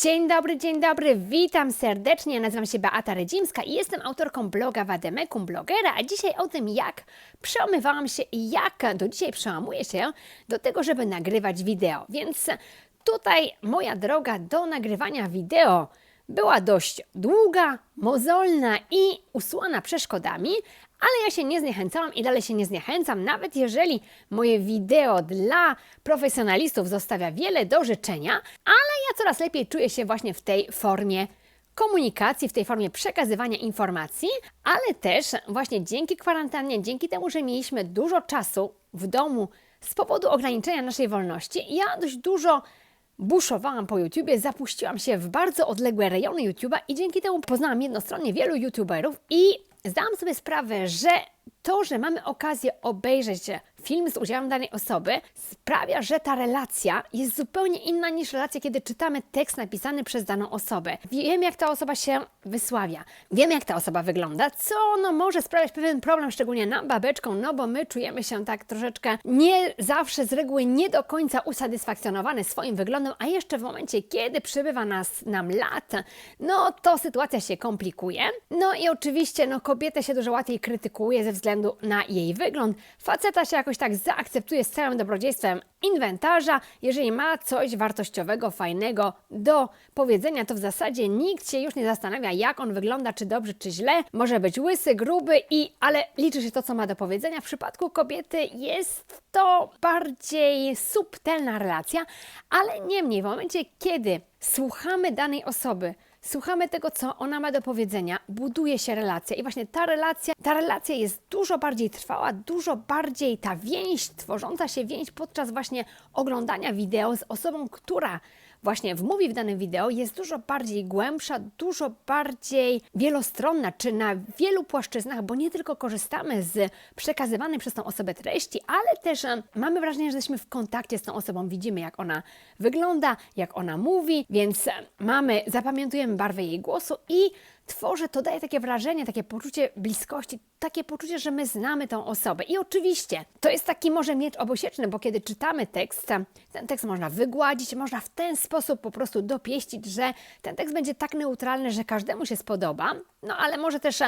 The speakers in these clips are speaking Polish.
Dzień dobry, dzień dobry, witam serdecznie. Nazywam się Beata Redzimska i jestem autorką bloga Wademekum Blogera, a dzisiaj o tym, jak przełamywałam się i jak do dzisiaj przełamuję się do tego, żeby nagrywać wideo. Więc tutaj moja droga do nagrywania wideo była dość długa, mozolna i usłana przeszkodami, ale ja się nie zniechęcałam i dalej się nie zniechęcam, nawet jeżeli moje wideo dla profesjonalistów zostawia wiele do życzenia, ale ja coraz lepiej czuję się właśnie w tej formie komunikacji, w tej formie przekazywania informacji, ale też właśnie dzięki kwarantannie, dzięki temu, że mieliśmy dużo czasu w domu z powodu ograniczenia naszej wolności, ja dość dużo buszowałam po YouTubie, zapuściłam się w bardzo odległe rejony YouTube'a i dzięki temu poznałam jednostronnie wielu YouTuberów i zdałam sobie sprawę, że to, że mamy okazję obejrzeć film z udziałem danej osoby, sprawia, że ta relacja jest zupełnie inna niż relacja, kiedy czytamy tekst napisany przez daną osobę. Wiem, jak ta osoba się wysławia, wiem, jak ta osoba wygląda, co no, może sprawiać pewien problem, szczególnie nam, babeczką, no bo my czujemy się tak troszeczkę nie zawsze z reguły nie do końca usatysfakcjonowane swoim wyglądem, a jeszcze w momencie, kiedy przybywa nas nam lat, no to sytuacja się komplikuje. No i oczywiście, no kobietę się dużo łatwiej krytykuje ze względu na jej wygląd. Faceta się jakoś tak zaakceptuje z całym dobrodziejstwem inwentarza. Jeżeli ma coś wartościowego, fajnego do powiedzenia, to w zasadzie nikt się już nie zastanawia, jak on wygląda, czy dobrze, czy źle. Może być łysy, gruby i, ale liczy się to, co ma do powiedzenia. W przypadku kobiety jest to bardziej subtelna relacja, ale niemniej w momencie, kiedy słuchamy danej osoby, słuchamy tego, co ona ma do powiedzenia, buduje się relacja. I właśnie ta relacja, ta relacja jest dużo bardziej trwała, dużo bardziej ta więź, tworząca się więź podczas właśnie oglądania wideo z osobą, która właśnie wmówi w danym wideo, jest dużo bardziej głębsza, dużo bardziej wielostronna, czy na wielu płaszczyznach, bo nie tylko korzystamy z przekazywanej przez tą osobę treści, ale też mamy wrażenie, że jesteśmy w kontakcie z tą osobą, widzimy jak ona wygląda, jak ona mówi, więc mamy, zapamiętujemy barwę jej głosu i tworzy, to daje takie wrażenie, takie poczucie bliskości, takie poczucie, że my znamy tą osobę. I oczywiście to jest taki może miecz obosieczny, bo kiedy czytamy tekst, ten tekst można wygładzić, można w ten sposób po prostu dopieścić, że ten tekst będzie tak neutralny, że każdemu się spodoba, no ale może też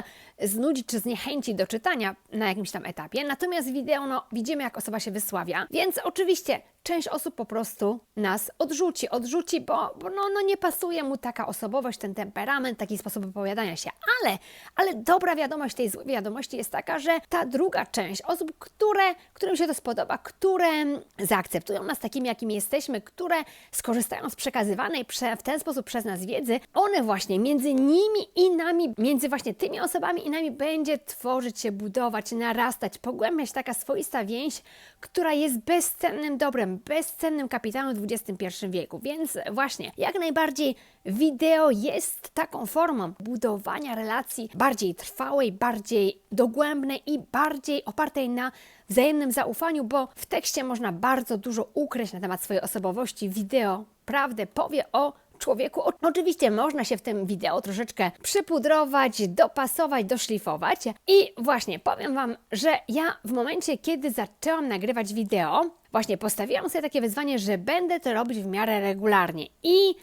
znudzić czy zniechęcić do czytania na jakimś tam etapie. Natomiast wideo, no widzimy jak osoba się wysławia, więc oczywiście część osób po prostu nas odrzuci, odrzuci, bo, bo no, no nie pasuje mu taka osobowość, ten temperament, taki sposób wypowiadania się. Ale, ale dobra wiadomość tej złej wiadomości jest taka, że ta druga część osób, które, którym się to spodoba, które zaakceptują nas takimi, jakimi jesteśmy, które skorzystają z przekazywanej prze, w ten sposób przez nas wiedzy, one właśnie między nimi i nami, między właśnie tymi osobami i nami będzie tworzyć się, budować, narastać, pogłębiać taka swoista więź, która jest bezcennym dobrem, bezcennym kapitałem w XXI wieku. Więc właśnie, jak najbardziej wideo jest taką formą budowania relacji bardziej trwałej, bardziej dogłębnej i bardziej opartej na wzajemnym zaufaniu, bo w tekście można bardzo dużo ukryć na temat swojej osobowości. Wideo prawdę powie o człowieku. Oczywiście można się w tym wideo troszeczkę przypudrować, dopasować, doszlifować. I właśnie powiem Wam, że ja w momencie, kiedy zaczęłam nagrywać wideo, właśnie postawiłam sobie takie wyzwanie, że będę to robić w miarę regularnie. I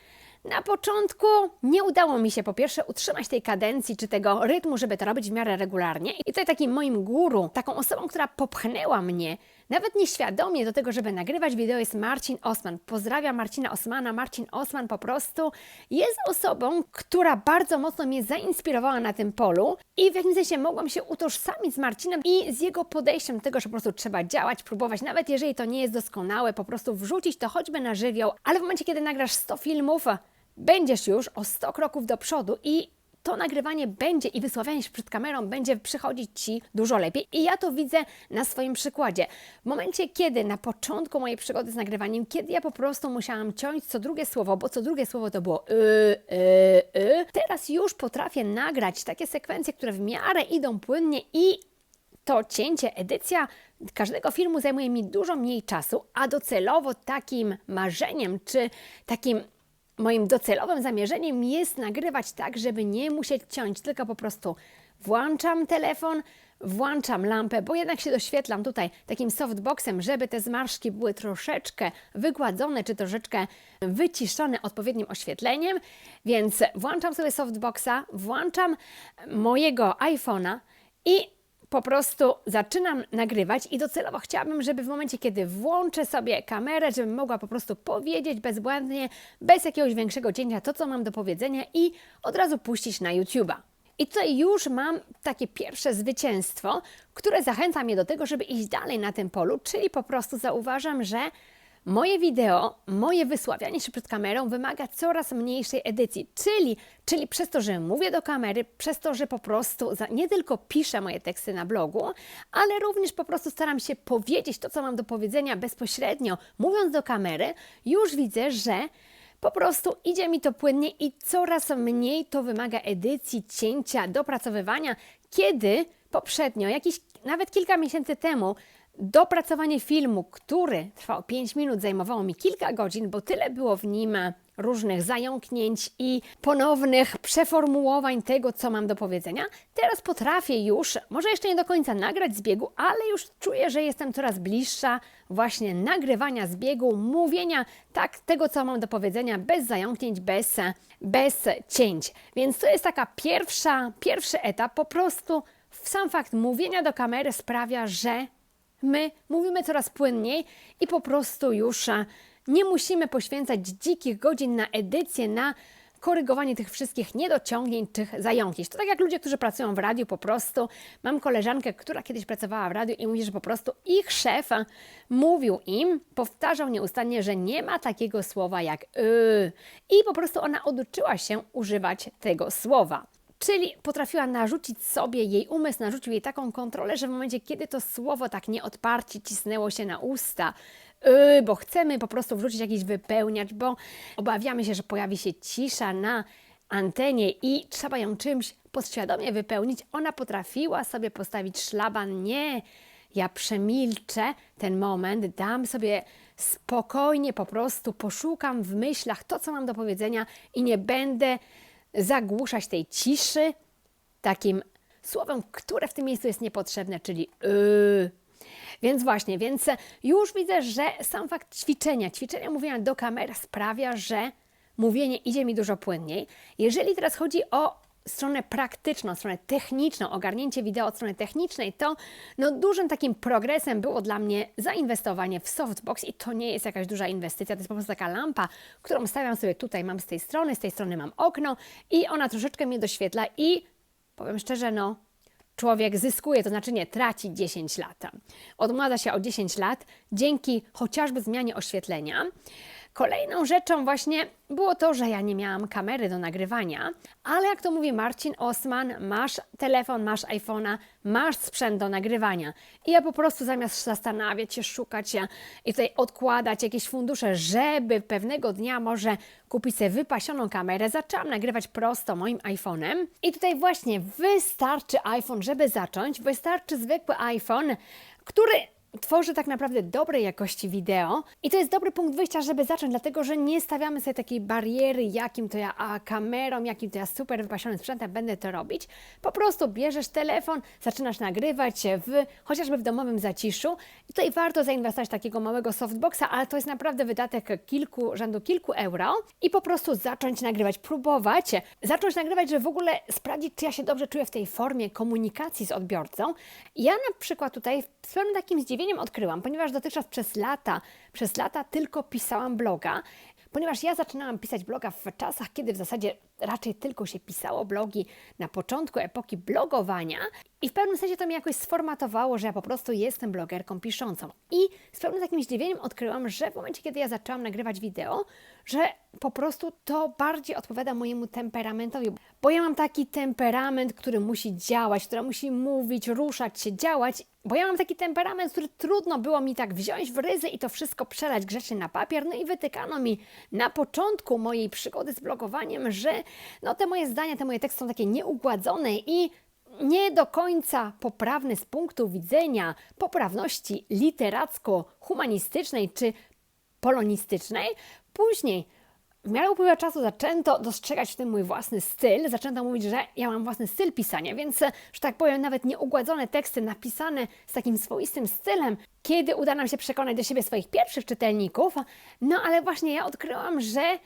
na początku nie udało mi się po pierwsze utrzymać tej kadencji czy tego rytmu, żeby to robić w miarę regularnie. I tutaj takim moim guru, taką osobą, która popchnęła mnie, nawet nieświadomie do tego, żeby nagrywać wideo jest Marcin Osman. Pozdrawiam Marcina Osmana. Marcin Osman po prostu jest osobą, która bardzo mocno mnie zainspirowała na tym polu i w jakimś sensie mogłam się utożsamić z Marcinem i z jego podejściem do tego, że po prostu trzeba działać, próbować, nawet jeżeli to nie jest doskonałe, po prostu wrzucić to choćby na żywioł, ale w momencie, kiedy nagrasz 100 filmów, będziesz już o 100 kroków do przodu i to nagrywanie będzie i wysławianie się przed kamerą będzie przychodzić Ci dużo lepiej. I ja to widzę na swoim przykładzie. W momencie, kiedy na początku mojej przygody z nagrywaniem, kiedy ja po prostu musiałam ciąć co drugie słowo, bo co drugie słowo to było y, y, y, teraz już potrafię nagrać takie sekwencje, które w miarę idą płynnie i to cięcie, edycja każdego filmu zajmuje mi dużo mniej czasu, a docelowo takim marzeniem czy takim moim docelowym zamierzeniem jest nagrywać tak, żeby nie musieć ciąć, tylko po prostu włączam telefon, włączam lampę, bo jednak się doświetlam tutaj takim softboxem, żeby te zmarszki były troszeczkę wygładzone, czy troszeczkę wyciszone odpowiednim oświetleniem, więc włączam sobie softboxa, włączam mojego iPhone'a i po prostu zaczynam nagrywać i docelowo chciałabym, żeby w momencie, kiedy włączę sobie kamerę, żebym mogła po prostu powiedzieć bezbłędnie, bez jakiegoś większego cięcia to, co mam do powiedzenia i od razu puścić na YouTube'a. I tutaj już mam takie pierwsze zwycięstwo, które zachęca mnie do tego, żeby iść dalej na tym polu, czyli po prostu zauważam, że Moje wideo, moje wysławianie się przed kamerą wymaga coraz mniejszej edycji, czyli, czyli przez to, że mówię do kamery, przez to, że po prostu za, nie tylko piszę moje teksty na blogu, ale również po prostu staram się powiedzieć to, co mam do powiedzenia bezpośrednio, mówiąc do kamery, już widzę, że po prostu idzie mi to płynnie i coraz mniej to wymaga edycji, cięcia, dopracowywania, kiedy poprzednio, jakieś nawet kilka miesięcy temu, Dopracowanie filmu, który trwał 5 minut, zajmowało mi kilka godzin, bo tyle było w nim różnych zająknięć i ponownych przeformułowań tego, co mam do powiedzenia. Teraz potrafię już, może jeszcze nie do końca nagrać zbiegu, ale już czuję, że jestem coraz bliższa właśnie nagrywania zbiegu, mówienia tak tego, co mam do powiedzenia, bez zająknięć, bez, bez cięć. Więc to jest taka pierwsza, pierwszy etap, po prostu sam fakt mówienia do kamery sprawia, że My mówimy coraz płynniej i po prostu już nie musimy poświęcać dzikich godzin na edycję, na korygowanie tych wszystkich niedociągnięć czy zająknięć. To tak jak ludzie, którzy pracują w radiu po prostu. Mam koleżankę, która kiedyś pracowała w radiu i mówi, że po prostu ich szef mówił im, powtarzał nieustannie, że nie ma takiego słowa jak y. I po prostu ona oduczyła się używać tego słowa. Czyli potrafiła narzucić sobie, jej umysł narzucił jej taką kontrolę, że w momencie, kiedy to słowo tak nieodparcie cisnęło się na usta, yy, bo chcemy po prostu wrzucić jakiś wypełniacz, bo obawiamy się, że pojawi się cisza na antenie i trzeba ją czymś podświadomie wypełnić, ona potrafiła sobie postawić szlaban. Nie, ja przemilczę ten moment, dam sobie spokojnie, po prostu poszukam w myślach to, co mam do powiedzenia i nie będę zagłuszać tej ciszy takim słowem, które w tym miejscu jest niepotrzebne, czyli yy. Więc właśnie, więc już widzę, że sam fakt ćwiczenia, ćwiczenia mówienia do kamer sprawia, że mówienie idzie mi dużo płynniej. Jeżeli teraz chodzi o stronę praktyczną, stronę techniczną, ogarnięcie wideo od strony technicznej, to no, dużym takim progresem było dla mnie zainwestowanie w softbox i to nie jest jakaś duża inwestycja, to jest po prostu taka lampa, którą stawiam sobie tutaj, mam z tej strony, z tej strony mam okno i ona troszeczkę mnie doświetla i powiem szczerze, no człowiek zyskuje, to znaczy nie, traci 10 lat. Odmładza się o 10 lat dzięki chociażby zmianie oświetlenia. Kolejną rzeczą właśnie było to, że ja nie miałam kamery do nagrywania, ale jak to mówi Marcin Osman, masz telefon, masz iPhone'a, masz sprzęt do nagrywania. I ja po prostu zamiast zastanawiać się, szukać się i tutaj odkładać jakieś fundusze, żeby pewnego dnia może kupić sobie wypasioną kamerę, zaczęłam nagrywać prosto moim iPhone'em. I tutaj właśnie wystarczy iPhone, żeby zacząć, wystarczy zwykły iPhone, który tworzy tak naprawdę dobrej jakości wideo i to jest dobry punkt wyjścia, żeby zacząć, dlatego że nie stawiamy sobie takiej bariery, jakim to ja a, kamerą, jakim to ja super wypasionym sprzętem będę to robić. Po prostu bierzesz telefon, zaczynasz nagrywać w, chociażby w domowym zaciszu i tutaj warto zainwestować takiego małego softboxa, ale to jest naprawdę wydatek kilku, rzędu kilku euro i po prostu zacząć nagrywać, próbować, zacząć nagrywać, żeby w ogóle sprawdzić, czy ja się dobrze czuję w tej formie komunikacji z odbiorcą. Ja na przykład tutaj z pewnym takim zdziwieniem zdziwieniem odkryłam, ponieważ dotychczas przez lata, przez lata tylko pisałam bloga, ponieważ ja zaczynałam pisać bloga w czasach, kiedy w zasadzie raczej tylko się pisało blogi na początku epoki blogowania i w pewnym sensie to mnie jakoś sformatowało, że ja po prostu jestem blogerką piszącą. I z pewnym takim zdziwieniem odkryłam, że w momencie, kiedy ja zaczęłam nagrywać wideo, że po prostu to bardziej odpowiada mojemu temperamentowi, bo ja mam taki temperament, który musi działać, który musi mówić, ruszać się, działać bo ja mam taki temperament, który trudno było mi tak wziąć w ryzy i to wszystko przelać grzecznie na papier. No i wytykano mi na początku mojej przygody z blogowaniem, że no te moje zdania, te moje teksty są takie nieugładzone i nie do końca poprawne z punktu widzenia poprawności literacko-humanistycznej czy polonistycznej. Później w miarę upływu czasu zaczęto dostrzegać w tym mój własny styl, zaczęto mówić, że ja mam własny styl pisania, więc, że tak powiem, nawet nieugładzone teksty napisane z takim swoistym stylem, kiedy uda nam się przekonać do siebie swoich pierwszych czytelników. No ale właśnie ja odkryłam, że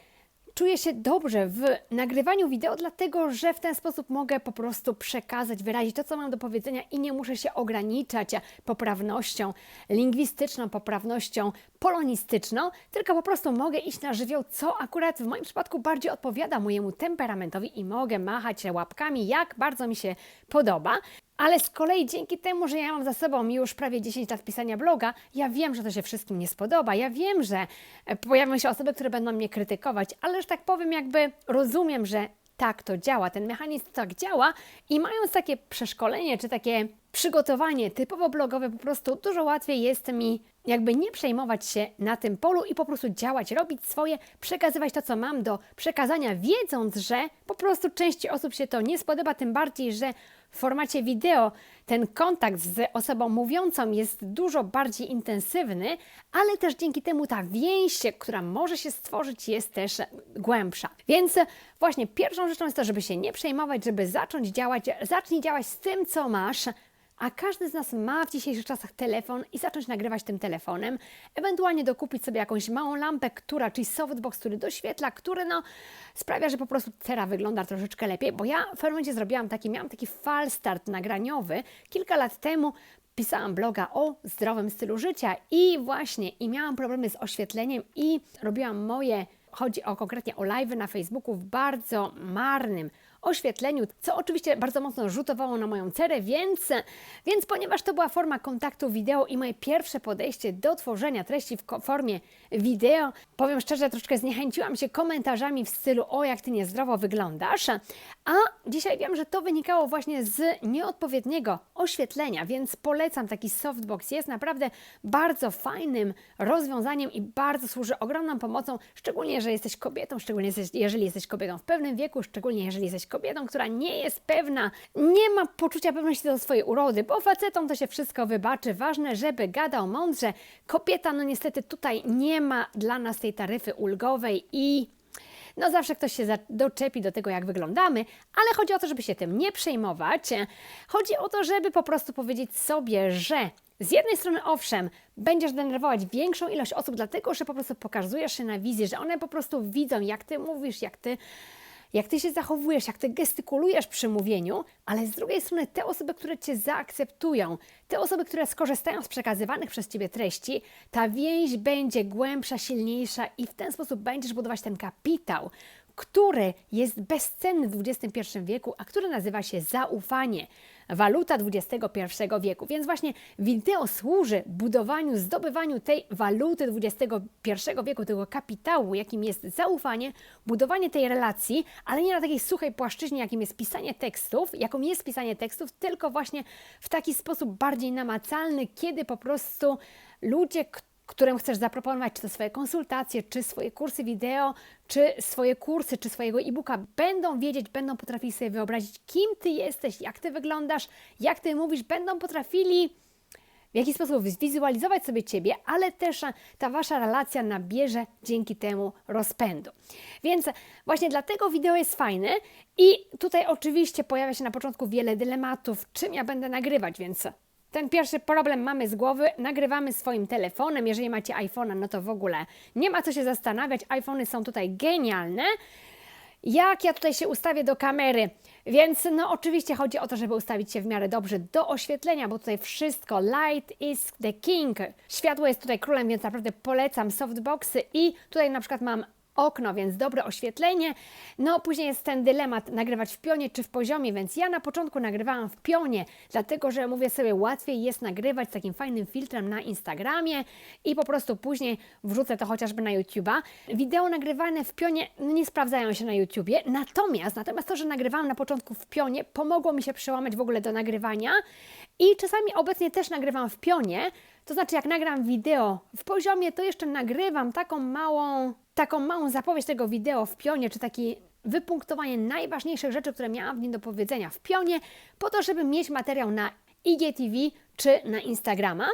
czuję się dobrze w nagrywaniu wideo, dlatego że w ten sposób mogę po prostu przekazać, wyrazić to, co mam do powiedzenia i nie muszę się ograniczać poprawnością lingwistyczną, poprawnością polonistyczną, tylko po prostu mogę iść na żywioł, co akurat w moim przypadku bardziej odpowiada mojemu temperamentowi i mogę machać łapkami, jak bardzo mi się podoba. Ale z kolei dzięki temu, że ja mam za sobą już prawie 10 lat pisania bloga, ja wiem, że to się wszystkim nie spodoba. Ja wiem, że e, pojawią się osoby, które będą mnie krytykować, ale że tak powiem, jakby rozumiem, że tak to działa, ten mechanizm tak działa i mając takie przeszkolenie czy takie przygotowanie typowo blogowe, po prostu dużo łatwiej jest mi jakby nie przejmować się na tym polu i po prostu działać, robić swoje, przekazywać to, co mam do przekazania, wiedząc, że po prostu części osób się to nie spodoba, tym bardziej, że w formacie wideo ten kontakt z osobą mówiącą jest dużo bardziej intensywny, ale też dzięki temu ta więź, która może się stworzyć, jest też głębsza. Więc właśnie pierwszą rzeczą jest to, żeby się nie przejmować, żeby zacząć działać, zacznij działać z tym, co masz, a każdy z nas ma w dzisiejszych czasach telefon i zacząć nagrywać tym telefonem, ewentualnie dokupić sobie jakąś małą lampę, która, czyli softbox, który doświetla, który no, sprawia, że po prostu cera wygląda troszeczkę lepiej, bo ja w momencie zrobiłam taki, miałam taki fal start nagraniowy. Kilka lat temu, pisałam bloga o zdrowym stylu życia i właśnie, i miałam problemy z oświetleniem i robiłam moje, chodzi o konkretnie o live na Facebooku w bardzo marnym oświetleniu, co oczywiście bardzo mocno rzutowało na moją cerę, więc, więc ponieważ to była forma kontaktu wideo i moje pierwsze podejście do tworzenia treści w formie wideo, powiem szczerze, troszkę zniechęciłam się komentarzami w stylu o jak Ty niezdrowo wyglądasz, a dzisiaj wiem, że to wynikało właśnie z nieodpowiedniego oświetlenia, więc polecam taki softbox, jest naprawdę bardzo fajnym rozwiązaniem i bardzo służy ogromną pomocą, szczególnie jeżeli jesteś kobietą, szczególnie jeżeli jesteś kobietą w pewnym wieku, szczególnie jeżeli jesteś kobietą, która nie jest pewna, nie ma poczucia pewności do swojej urody, bo facetom to się wszystko wybaczy. Ważne, żeby gadał mądrze. Kobieta, no niestety tutaj nie ma dla nas tej taryfy ulgowej i no zawsze ktoś się doczepi do tego, jak wyglądamy, ale chodzi o to, żeby się tym nie przejmować. Chodzi o to, żeby po prostu powiedzieć sobie, że z jednej strony, owszem, będziesz denerwować większą ilość osób, dlatego że po prostu pokazujesz się na wizji, że one po prostu widzą, jak ty mówisz, jak ty jak ty się zachowujesz, jak ty gestykulujesz przy mówieniu, ale z drugiej strony te osoby, które cię zaakceptują, te osoby, które skorzystają z przekazywanych przez ciebie treści, ta więź będzie głębsza, silniejsza i w ten sposób będziesz budować ten kapitał, który jest bezcenny w XXI wieku, a który nazywa się zaufanie waluta XXI wieku. Więc właśnie wideo służy budowaniu, zdobywaniu tej waluty XXI wieku, tego kapitału, jakim jest zaufanie, budowanie tej relacji, ale nie na takiej suchej płaszczyźnie, jakim jest pisanie tekstów, jaką jest pisanie tekstów, tylko właśnie w taki sposób bardziej namacalny, kiedy po prostu ludzie, którzy którym chcesz zaproponować, czy to swoje konsultacje, czy swoje kursy wideo, czy swoje kursy, czy swojego e-booka, będą wiedzieć, będą potrafili sobie wyobrazić, kim Ty jesteś, jak Ty wyglądasz, jak Ty mówisz, będą potrafili w jakiś sposób zwizualizować sobie Ciebie, ale też ta Wasza relacja nabierze dzięki temu rozpędu. Więc właśnie dlatego wideo jest fajne i tutaj oczywiście pojawia się na początku wiele dylematów, czym ja będę nagrywać, więc ten pierwszy problem mamy z głowy, nagrywamy swoim telefonem. Jeżeli macie iPhone'a, no to w ogóle nie ma co się zastanawiać. iPhony są tutaj genialne. Jak ja tutaj się ustawię do kamery? Więc no oczywiście chodzi o to, żeby ustawić się w miarę dobrze do oświetlenia, bo tutaj wszystko light is the king. Światło jest tutaj królem, więc naprawdę polecam softboxy i tutaj na przykład mam okno, więc dobre oświetlenie. No później jest ten dylemat nagrywać w pionie czy w poziomie, więc ja na początku nagrywałam w pionie, dlatego że mówię sobie łatwiej jest nagrywać z takim fajnym filtrem na Instagramie i po prostu później wrzucę to chociażby na YouTube'a. Wideo nagrywane w pionie nie sprawdzają się na YouTubie, natomiast, natomiast to, że nagrywałam na początku w pionie, pomogło mi się przełamać w ogóle do nagrywania i czasami obecnie też nagrywam w pionie, to znaczy jak nagram wideo w poziomie, to jeszcze nagrywam taką małą taką małą zapowiedź tego wideo w pionie, czy takie wypunktowanie najważniejszych rzeczy, które miałam w nim do powiedzenia w pionie, po to, żeby mieć materiał na IGTV czy na Instagrama,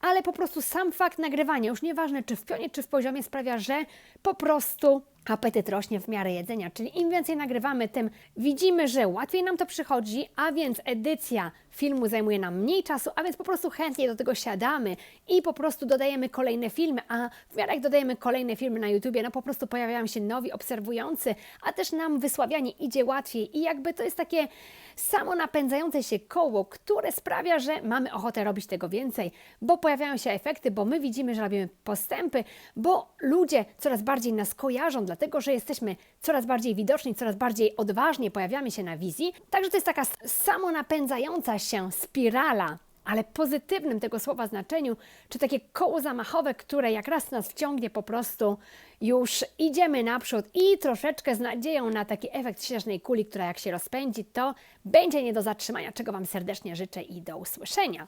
ale po prostu sam fakt nagrywania, już nieważne czy w pionie, czy w poziomie, sprawia, że po prostu apetyt rośnie w miarę jedzenia, czyli im więcej nagrywamy, tym widzimy, że łatwiej nam to przychodzi, a więc edycja filmu zajmuje nam mniej czasu, a więc po prostu chętnie do tego siadamy i po prostu dodajemy kolejne filmy, a w miarę jak dodajemy kolejne filmy na YouTubie, no po prostu pojawiają się nowi obserwujący, a też nam wysławianie idzie łatwiej i jakby to jest takie samo napędzające się koło, które sprawia, że mamy ochotę robić tego więcej, bo pojawiają się efekty, bo my widzimy, że robimy postępy, bo ludzie coraz bardziej nas kojarzą, dlatego że jesteśmy coraz bardziej widoczni, coraz bardziej odważnie pojawiamy się na wizji. Także to jest taka samonapędzająca się spirala ale pozytywnym tego słowa znaczeniu, czy takie koło zamachowe, które jak raz nas wciągnie, po prostu już idziemy naprzód i troszeczkę z nadzieją na taki efekt śnieżnej kuli, która jak się rozpędzi, to będzie nie do zatrzymania, czego Wam serdecznie życzę i do usłyszenia.